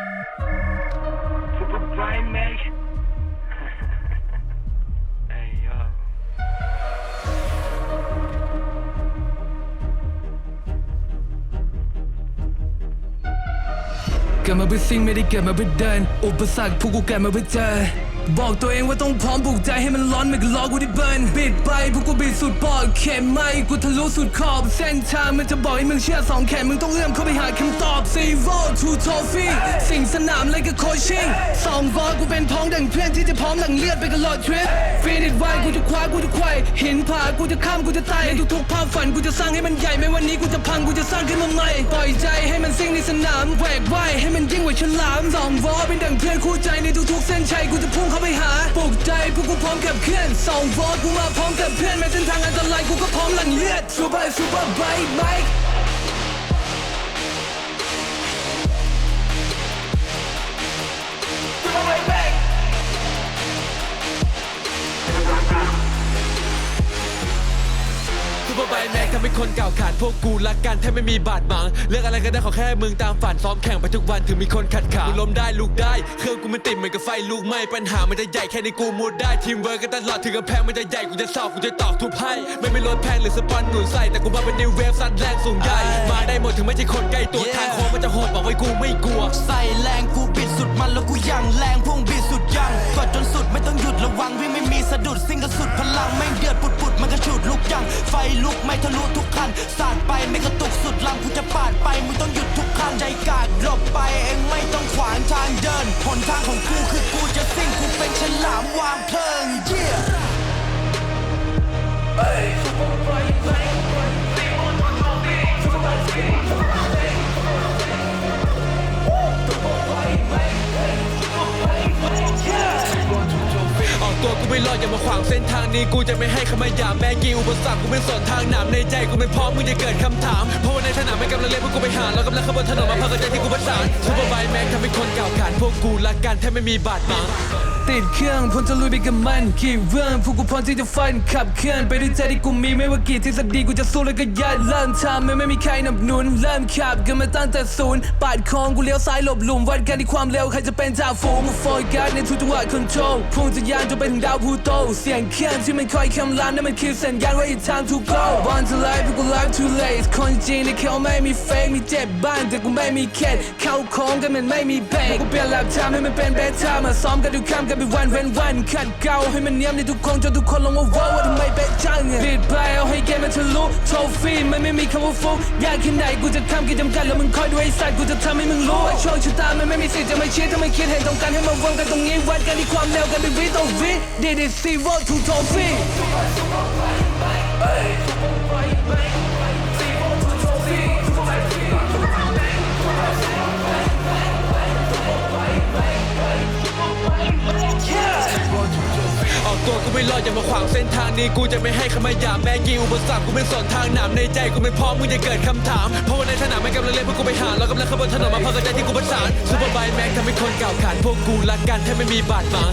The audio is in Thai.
เกิดมาเพื่อซิ่งไม่ได้เกิดมาเพื่อเดิน อุปสรรคพวกกูเกิดมาเพื่อเจอ บอกตัวเองว่าต้องพร้อมปลุกใจให้มันร้อนไม่ก็ล้อกูได้เบิร์นบิดไปพวกกูบิดสุดปอดเข็มไม่กูทะลุสุดขอบ เส้นทางมันจะบอกให้มึงเชื่อสองแขนมึงต้องเอื้อมเข้าไปหาคำ Zero to Trophy สิ่งสนามเลยกับโคชิ่งสองบอลกูเป็นพ้องดังเพื่อนที่จะพร้อมหลังเลือดไปกับหลอดทริปฟีนิดไวกูจะคว้ากูจะไขว่หินผากูจะข้ามกูจะตายในทุกๆภาพฝันกูจะสร้างให้มันใหญ่ไม่วันนี้กูจะพังกูจะสร้างขึ้นมาใหม่ปล่อยใจให้มันซิ่งในสนามแหวกว่ายให้มันยิ่งกว่าฉลามสองวอเป็นดังเพื่อนคู่ใจในทุกๆเส้นชัยกูจะพุ่งเข้าไปหาปลุกใจพวกกูพร้อมกับเคลื่อนสองวอกูมาพร้อมกับเพื่อนแม้เส้นทางอันตรายกูก็พร้อมหลังเลือดซูเปอร์ซูเปอร์ไบค์ไบค์ำให้คนเก่าขาดพวกกูรักกันแทบไม่มีบาดหมางเลือกอะไรก็ได้ขอแค่มึงตามฝันซ้อมแข่งไปทุกวันถึงมีคนขัดขามึงล้มได้ลูกได้ เครื่องกูมันติดเหมือนกับไฟลูกไหม้ปัญหามันจะใหญ่แค่ในกูมูดได้ทีมเวิร์กกันตลอดถึงกำแพงมันจะใหญ่กูจะสอบกูจะตอกทุบให้ไม่มีรถแพงหรือสปอนหนุนใส่แต่กูมาเป็นนิวเวฟซัดแรงสูงใหญ่มาได้หมดถึงไม่ใช่คนใกล้ตัวทางโค้งมันจะโหดบอกไว้กูไม่กลัว ใส่แรงกูบิดสุดมันแล้วกูยังแรงพุ่งบิดสุดยังกดจนสุดไม่ต้องหยุดระวังวิ่งไม่มีสะดุดซิ่งก็สุดพลังแม่งเดือดปุดปุดมันก็ฉุดลุกยังไฟ ลุกไม่ทะลุทุกคันสาดไปไม่กระตุกสุดลำกูจะปาดไปมึงต้องหยุดทุกคันใจกาดหลบไปเองไม่ต้องขวางทางเดินหนทางของกูคือกูจะสิ้นกูเป็นฉลามวางเพลิงเยี่ย อย่ามาขวางเส้นทางนี้กูจะไม่ให้คำหยามแม่กีอุปสรรคกูเป็นสนทางหนามในใจกูไม่พร้อมมึงจะเกิดคำถาม เพราะว่าในสนามไม่กำลังเล่นพวกกูไปหาเรากำลังขบวนถนนมาพักกันใจที่กูประสานซูเปอร์ไบแม็กทำให้คนเก่าขาดพวกกูรักกันแทบไม่มีบาดหมาง ติดเครื่องพร้อมจะลุยไปกับมันกี่เรื่องพวกกูพร้อมที่จะฟันขับเคลื่อนไปด้วยใจที่กูมีไม่ว่ากี่ทฤษฎีกูจะสู้แล้วก็ยัดเริ่มทำไม่ไม่มีใครหนับหนุน เริ่มขับกันมาตั้งแต่ศูนย์ปาดคองกูเลี้ยวซ้ายหลบหลุมวัดกันที่ความเร็วใครจะเป็นจ่าฝูงมาโฟกัสในทุกจังหวะคอนโทรลพุ่งจะยานจนไปถึงดาวพูโต เสียงเครื่องที่มันคอยคำรามนั่นมันคือสัญญาณว่า it's time to go born to life พวกกู live too late คนจริงในเขาไม่มีเฟกมีเจ็บบ้างแต่กูไม่มีเคสเข้าโค้งกันมันไม่มีเบรกกูเปลี่ยนแลบทำให้มันเป็นเบสทมาซ้อมกันทุกคำกันเป็นวันเว้นวันขัดเกลาให้มันเนียมในทุกคนจนทุกคนลงว่าว้าวว่าทำไมเป๊ะจังบิดไปเอาให้เกมมันทะลุโทฟี่มันไม่มีคำว่าฟุกยากแค่ไหนกูจะทำกิจจำกัดแล้วมึงคอยดูไอ้สัตว์กูจะทำให้มึงรู้ว่าโชคชะตามันไม่มีสิทธิ์จะไม่คิดถ้าไม่คิดเห็นตรงกันให้มาวงกันตรงนี้วัดกันที่ความเร็วกันเป็นวิต่อวิดีดีซีโร่ทูโทฟี่ ออกตัวกูไม่รอดอย่ามาขวางเส้นทางนี้กูจะไม่ให้คำหยามแม้กีอุปสรรคกูไม่สนทางหนามในใจกูไม่พร้อมมึงจะเกิดคำถามเพราะว่าในสนามไม่กำลังเล่นพวกกูไปหาเรากำลังขบวนถนนมาพอกกันใจที่กูประสานซูเปอร์ไบแม็กทำให้คนเก่าขาดพวกกูรักกันแทบไม่มีบาดหมาง